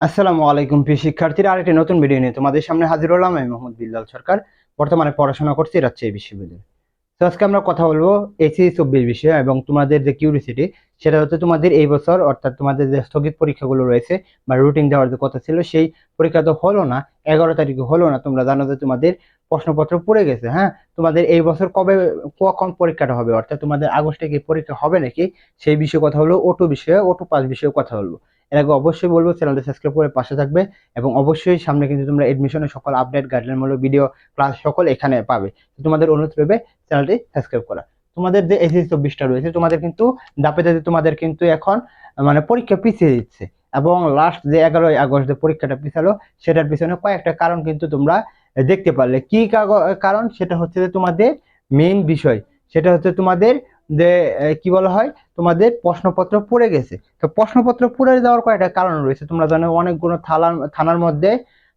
আসসালামু আলাইকুম, প্রিয় শিক্ষার্থীরা। আরেকটি নতুন ভিডিও নিয়ে তোমাদের সামনে হাজির হলাম আমি, মোহাম্মদ বিল্লাল সরকার। বর্তমানে পড়াশোনা করছি রাজশাহী বিশ্ববিদ্যালয়ে। তো আজকে আমরা কথা বলব এসি চব্বিশ বিষয়ে এবং তোমাদের যে কিউরিসিটি সেটা হচ্ছে তোমাদের এই বছর, অর্থাৎ তোমাদের যে স্থগিত পরীক্ষাগুলো রয়েছে বা রুটিন দেওয়ার যে কথা ছিল, সেই পরীক্ষা তো হলো না, এগারো তারিখে হলো না। তোমরা জানো যে তোমাদের প্রশ্নপত্র পড়ে গেছে হ্যাঁ? তোমাদের এই বছর কবে, কখন পরীক্ষাটা হবে? অর্থাৎ তোমাদের আগস্টে কি পরীক্ষা হবে নাকি? সেই বিষয়ে কথা হলো ওটু বিষয়ে ওটু পাস বিষয়ে কথা বলব। এর আগে অবশ্যই বলব চ্যানেলটা সাবস্ক্রাইব করে পাশে থাকবে এবং অবশ্যই সামনে কিন্তু তোমরা এডমিশনের সকল আপডেট গাইডলাইনমূলক ভিডিও ক্লাস সকল এখানে পাবে। তোমাদের অনুরোধ রইবে চ্যানেলটি সাবস্ক্রাইব করা। তোমাদের যে এসএসসি চব্বিশটা রয়েছে, তোমাদের কিন্তু দাপে দাপে তোমাদের কিন্তু এখন মানে পরীক্ষা পিছিয়ে দিচ্ছে এবং লাস্ট যে এগারোই আগস্ট যে পরীক্ষাটা পিছালো, সেটার পিছনে কয়েকটা কারণ কিন্তু তোমরা দেখতে পারলে। কি কারণ? সেটা হচ্ছে যে তোমাদের মেইন বিষয়, সেটা হচ্ছে তোমাদের যে কি বলা হয়? তোমাদের প্রশ্নপত্র পড়ে গেছে। তো প্রশ্নপত্র পড়ে যাওয়ার কয়েকটা কারণ রয়েছে। তোমরা জানো অনেকগুলো থালার, থানার মধ্যে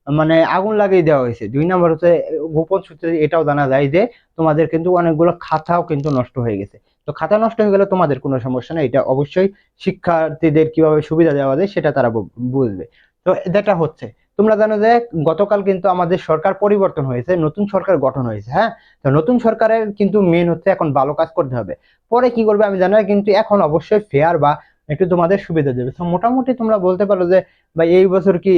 মানে আগুন লাগিয়ে দেওয়া হয়েছে। দুই নম্বর হচ্ছে, গোপন সূত্রে এটাও জানা যায় যে, তোমাদের কিন্তু অনেকগুলো খাতাও কিন্তু নষ্ট হয়ে গেছে। তো খাতা নষ্ট হয়ে গেলে তোমাদের কোনো সমস্যা নেই। এটা অবশ্যই শিক্ষার্থীদের কীভাবে সুবিধা দেওয়া যায়, সেটা তারা বুঝবে। তো যেটা হচ্ছে তোমরা জানো যে গতকাল কিন্তু আমাদের সরকার পরিবর্তন হয়েছে, নতুন সরকার গঠন হয়েছে হ্যাঁ? তো নতুন সরকারের কিন্তু মেন হচ্ছে এখন ভালো কাজ করতে হবে। পরে কি করবে আমি জানি কিন্তু এখন অবশ্যই ফেয়ার বা একটু তোমাদের সুবিধা দেবে। তো মোটামুটি তোমরা বলতে পারো যে, বা এই বছর কি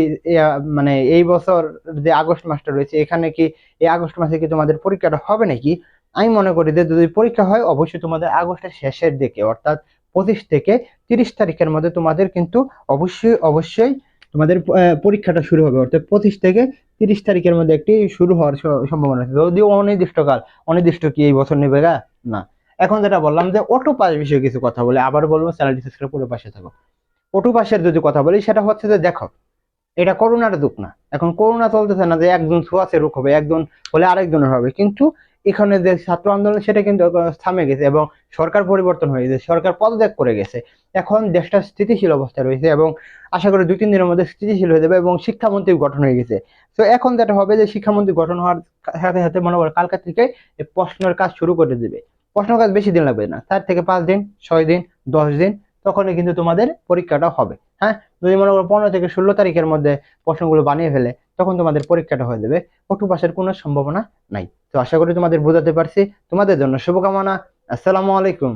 মানে এই বছর যে আগস্ট মাসটা রয়েছে, এখানে কি, এই আগস্ট মাসে কি তোমাদের পরীক্ষাটা হবে নাকি? আমি মনে করি যে যদি পরীক্ষা হয়, অবশ্যই তোমাদের আগস্টের শেষের দিকে, অর্থাৎ পঁচিশ থেকে তিরিশ তারিখের মধ্যে তোমাদের কিন্তু অবশ্যই অবশ্যই তোমাদের পরীক্ষাটা শুরু হবে। অর্থাৎ পঁচিশ থেকে তিরিশ তারিখের মধ্যে একটি শুরু হওয়ার সম্ভাবনা আছে। যদিও অনির্দিষ্টকাল, অনির্দিষ্ট কি এই বছর নেবে গা? না। এখন যেটা বললাম যে অটো পাস বিষয়ে কিছু কথা বলে আবার বলব, চ্যানেলটি সাবস্ক্রাইব করে পাশে থাকো। অটো পাসের যদি কথা বলি, সেটা হচ্ছে যে দেখো, এটা করোনার দুঃখ না। এখন করোনা চলতেছে না যে একজন ছোঁয়াচে রোগ হবে, একজন হলে আরেকজনের হবে। কিন্তু এখানে যে ছাত্র আন্দোলন, সেটা কিন্তু থামে গেছে এবং সরকার পরিবর্তন হয়ে গেছে, সরকার পদত্যাগ করে গেছে। এখন দেশটা স্থিতিশীল অবস্থায় রয়েছে এবং আশা করি দুই তিন দিনের মধ্যে স্থিতিশীল হয়ে যাবে এবং শিক্ষামন্ত্রী গঠন হয়ে গেছে। তো এখন যেটা হবে যে শিক্ষামন্ত্রী গঠন হওয়ার সাথে সাথে মনে করো কালকা থেকে প্রশ্নের কাজ শুরু করে দেবে। প্রশ্নের কাজ বেশি দিন লাগবে না, চার থেকে পাঁচ দিন, ছয় দিন, দশ দিন, তখনই কিন্তু তোমাদের পরীক্ষাটা হবে। হ্যাঁ? যদি মনে করো পনেরো থেকে ষোলো তারিখের মধ্যে প্রশ্নগুলো বানিয়ে ফেলে তখন তোমাদের পরীক্ষাটা হয়ে যাবে। অটু পাশের কোনো সম্ভাবনা নাই। তো আশা করি তোমাদের বোঝাতে পারছি। তোমাদের জন্য শুভকামনা। আসসালামু আলাইকুম।